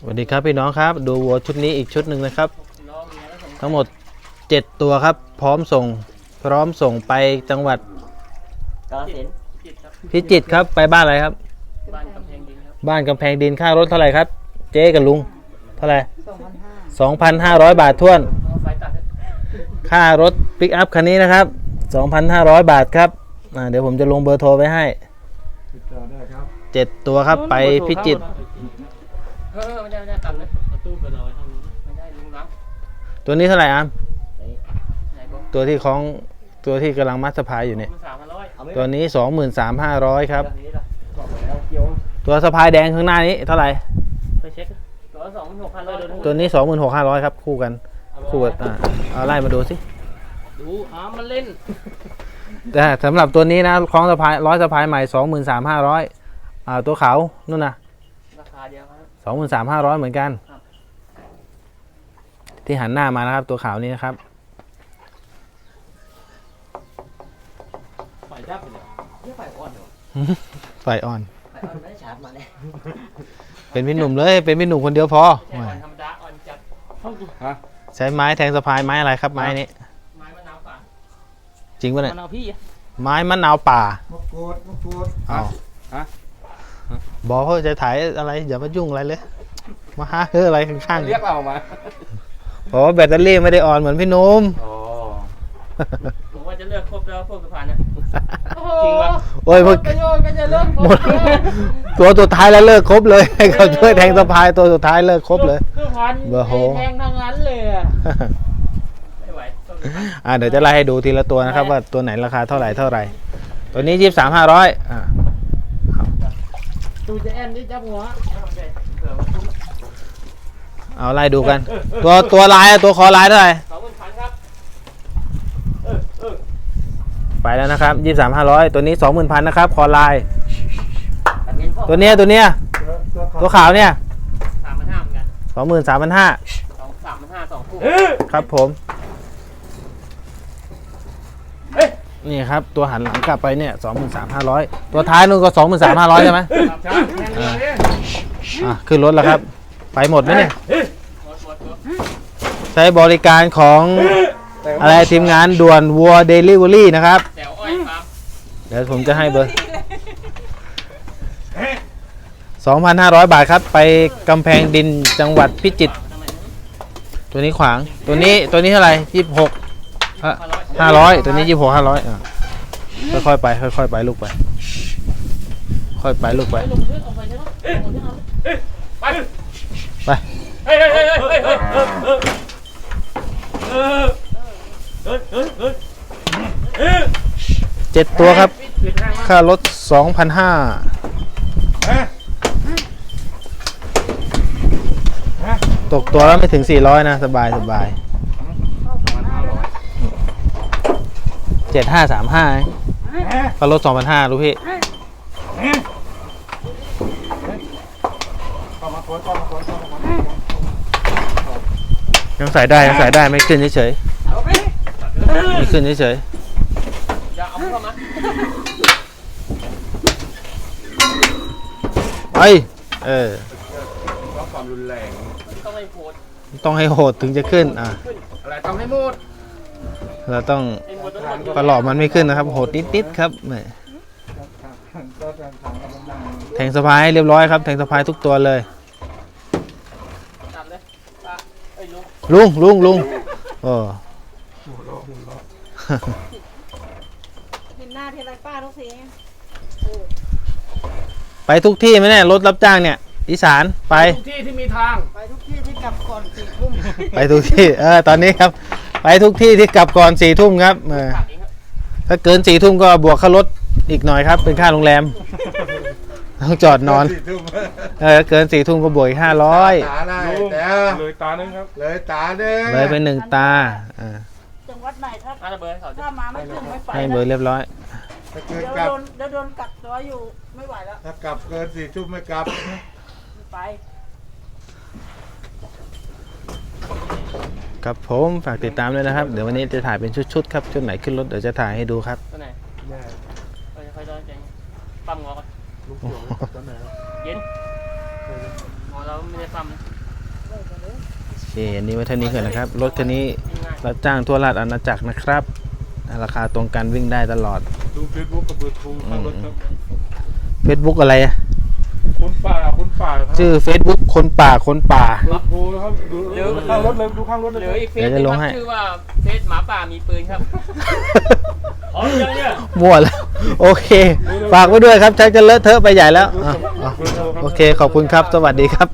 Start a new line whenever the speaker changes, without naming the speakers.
สวัสดีครับพี่น้องครับ ดูวัวชุดนี้อีกชุดหนึ่งนะครับ
น้องเมียแล้วส่ง
ทั้งหมด 7 ตัวครับ พร้อมส่ง พร้อมส่งไปจังหวัด
กาลสินธุ์จิตครับ
พิจิตรครับไปบ้านอะไรครับ
บ้านกำแพงดินครับ
บ้านกำแพงดินค่ารถเท่าไหร่ครับ เจ๊กับลุง เท่าไหร่
สองพันห้า
2,500 บาทท้วน
เอาไฟตัดให้
ค่ารถปิกอัพคันนี้นะครับ 2,500 บาทครับอ่าเดี๋ยวผมจะลงเบอร์โทรไว้ให้
ติดต่อได้ครับ
7 ตัวครับไปพิจิตร
เออไม่ได้ไม่ได้ตัดเลยเอาตู้ไปรอไว้ทางนู้นไม่ได้ลุงล้าง
ตัวนี้เท่าไหร่อาม
ไหนบอก
ตัวที่คล้องตัวที่กำลังมัดสะพายอยู่เนี่ย
มันสามพันร้อย
ตัวนี้ 23,500 ครับ
บอกแล้วเกี่ยว
ตัวสะพายแดงข้างหน้านี้เท่าไหร่
ไปเช็คตัวสองพันหกพันร้อยโดนทั้งหมด
ตัวนี้สองหมื่นหกห้าร้อยครับ คู่กัน คู่กันอ่าเอาไล่มาดูสิ
ดูอ้ามันเล่น
แต่สำหรับตัวนี้นะคล้องสะพายร้อยสะพายใหม่สองหมื่นสามห้าร้อยอ่าตัวขาวนู่นนะ
ราคาเดียวครับ
องหมื่นสามห้าร้อยเหมือนกัน
ครับ
ที่หันหน้ามานะครับ ตัวขาวนี้นะครับ
ฝ่ายจับไปเลยนี่ฝ่ายอ่อนเหรอ
ไฟอ่อน
ฝ่ายอ่อนไม่ได้ชาร์จมาเลย
เป็นพี่หนุ่มเลย เป็นพี่หนุ่มคนเดียวพอ
ใช่อ่อนธรรมดาอ่อนจัดเข้าดู
ใช้ไม้แทงสะพายไม้อะไรครับไม้นี้
ไม้มะนาวป่า
จริงปะเนี่ย
มะนาวพี่อะ
ไม้มะนาวป่ามะ
กรูดมะกรูด
เอา
ฮะ
บอกเขาจะถ่ายอะไรอย่ามายุ่งอะไรเลย มาหาเฮ้ออะไรข้าง
เรียกเรามา
ๆบอกว่าแบตเตอรี่ไม่ได้อ่อนเหมือนพี่หนุ่ม
อ๋อ
ผมว่าจะเลือกครบแล้วพวกสะพานนะ
โอ้โห
จริงปะ
โอ้ยเมื่อ
ประโยชน์ก็จะเลิก
หมดตัวสุดท้ายแล้วเลิกครบเลยให้เขาช่วยแทงสะพายตัวสุดท้ายเลิกครบเลย
สะพาน
เบอร์โห
แพงทั้งนั้นเลยอะ
ไม่ไหวต้องสะพาน
อ่าเดี๋ยวจะไล่ให้ดูทีละตัวนะครับ ว่าตัวไหนราคาเท่าไหร่เท่าไหร่ ตัวนี้ยี่สามห้าร้อยอ่า
ดูจะแอนนี่จับหัว
เอาไล่ดูกัน ตัวตัวลายอะตัวคอลายเท่าไหร่
สองหมื่นพันครับ
ไปแล้วนะครับยี่สามห้าร้อยตัวนี้สองหมื่นพันนะครับ คอลาย
ตัดเงินพ่อ
ตัวเนี้ยตัวเนี้ย
ตัวตัว
ตัวขาวเนี่ย
สามพันห้าเหมือนกัน
สองหมื่นสามพันห้า
สองสามพันห้าสองคู่
ครับผม นี่ครับ ตัวหันหลังกลับไปเนี่ยสองหมื่นสามห้าร้อยตัวท้ายนู่นก็สองหมื่นสามห้าร้อยใช่ไหม
ช้าแทงเลย
อะขึ้นรถแล้วครับ ไปหมดไหมเนี่ย
หมดหมดหมด
ใช้บริการของอะไรทีมงานด่วนวัวเดลิเวอรี่นะครับ
แถวอ้อยฟาร์ม
เดี๋ยวผมจะให้เบอร์2,500 บาทครับ ไปกำแพงดินจังหวัดพิจิตร
ทำไม
ตัวนี้ขวางตัวนี้ตัวนี้เท่าไหร่26อะ
ห้าร้อย
ตัวนี้ยี่หกห้าร้อยค่อยๆไป ค่อยๆไปลูกไป ค่อยไปลูกไป
ไปไปเฮ้ยเฮ้ยเฮ้ยเฮ้ยเฮ้ยเเจ็
ดตัวครับ
ค่ารถ
สองพัน
ห้า
ตกตัวแล้วไม่ถึงสี่ร้อยนะ สบายสบาย เจ็
ด
ห้า
สามห้าก็ลดสองพันห้ารู้พี่
ยังใส่ได้ยังใส่ได้ไม่ขึ้นเฉยๆไม่ขึ้นเฉยๆไปเออ
ต้อง
ให้โหดถึงจะขึ้นอะ
อะไรต้องให้หมด
เราต้องประหลอบมันไม่ขึ้นนะครับโหดนิดๆครับแท
งทางกำลัง
แทงสะพายเรียบร้อยครับ แทงสะพายทุกตัวเลย
ลุง
ลุงลุงโอ้
เราะหัวเราะ
เห็นหน้าทีไรป้าทุกที
ไปทุกที่ไหมเนี่ยรถรับจ้างเนี่ยอีสานไป
ทุกที่ที่มีทาง
ไปทุกที่ที่กลับก่อนสี่ทุ่ม
ไปทุกที่เออตอนนี้ครับ ทุกที่ที่กลับก่อนสี่ทุ่มครับเออ
ตัดเองครับ
ถ้าเกินสี่ทุ่มก็บวกค่ารถอีกหน่อยครับ เป็นค่าโรงแรมต้องจอดนอน
สี่ทุ่ม
เออเกินสี่ทุ่มก็บวกอีกห้าร้อย
ตาได้แต่
เลยตาหนึงครับ
เลยตาเด้อ
เลยไปหนึ่งตาอ่า
จังหวัดไหนถ้า
อาระเบิดให้เขาจะ
ถ้ามาไม่ถึงไม่ไป
ให้
นะ
เบอร์เรียบร้อย
ถ้าเกิ
เดี๋
น
ยว
กลับ
โดนเดี๋ยวโดนกักตัวอยู่ไม่ไหวแล้ว
ถ้ากลับเกินสี่ทุ่มไม่กลับ
ไม่ไป
ครับผมฝากติดตามด้วยนะครับ เดี๋ยววันนี้จะถ่ายเป็นชุดๆครับชุดไหนขึ้นรถเดี๋ยวจะถ่ายให้ดูครับ
ตัวไหน
แย่
ค่อยค่อยๆเดินเจงปั๊มงอก่อน
ลูกเสือตอนไหนแล้ว
เย็นงอเราไม่ได้ปั๊ม
โอเคอันนี้ไว้เท่านี้ก่อนนะครับ รถคันนี้รับจ้างทั่วราชอาณาจักรนะครับ ราคาตรงกันวิ่งได้ตลอด
ดูเฟซบุ๊กกับเบอร์โทรข้างรถครับ
Facebook อะไรอะ
คนป่าคนป่าครับ
ชื่อ Facebook คนป่าคนป่า
เบอร์โทรนะครับดูข้างรถเลยดูข้างรถ
เห
เล
ลือยอีกเฟซ
เดี๋ยวจะลงให้
ชื่อว่าเฟซหมาป่ามีปืนครับ พร้อมยังเนี่ย
มั่วแล้ว โอเค ฝากไว้ด้วยครับชักจะเลอะเทอะไปใหญ่แล้วอะอะโอเคขอบคุณครับ สวัสดีครับ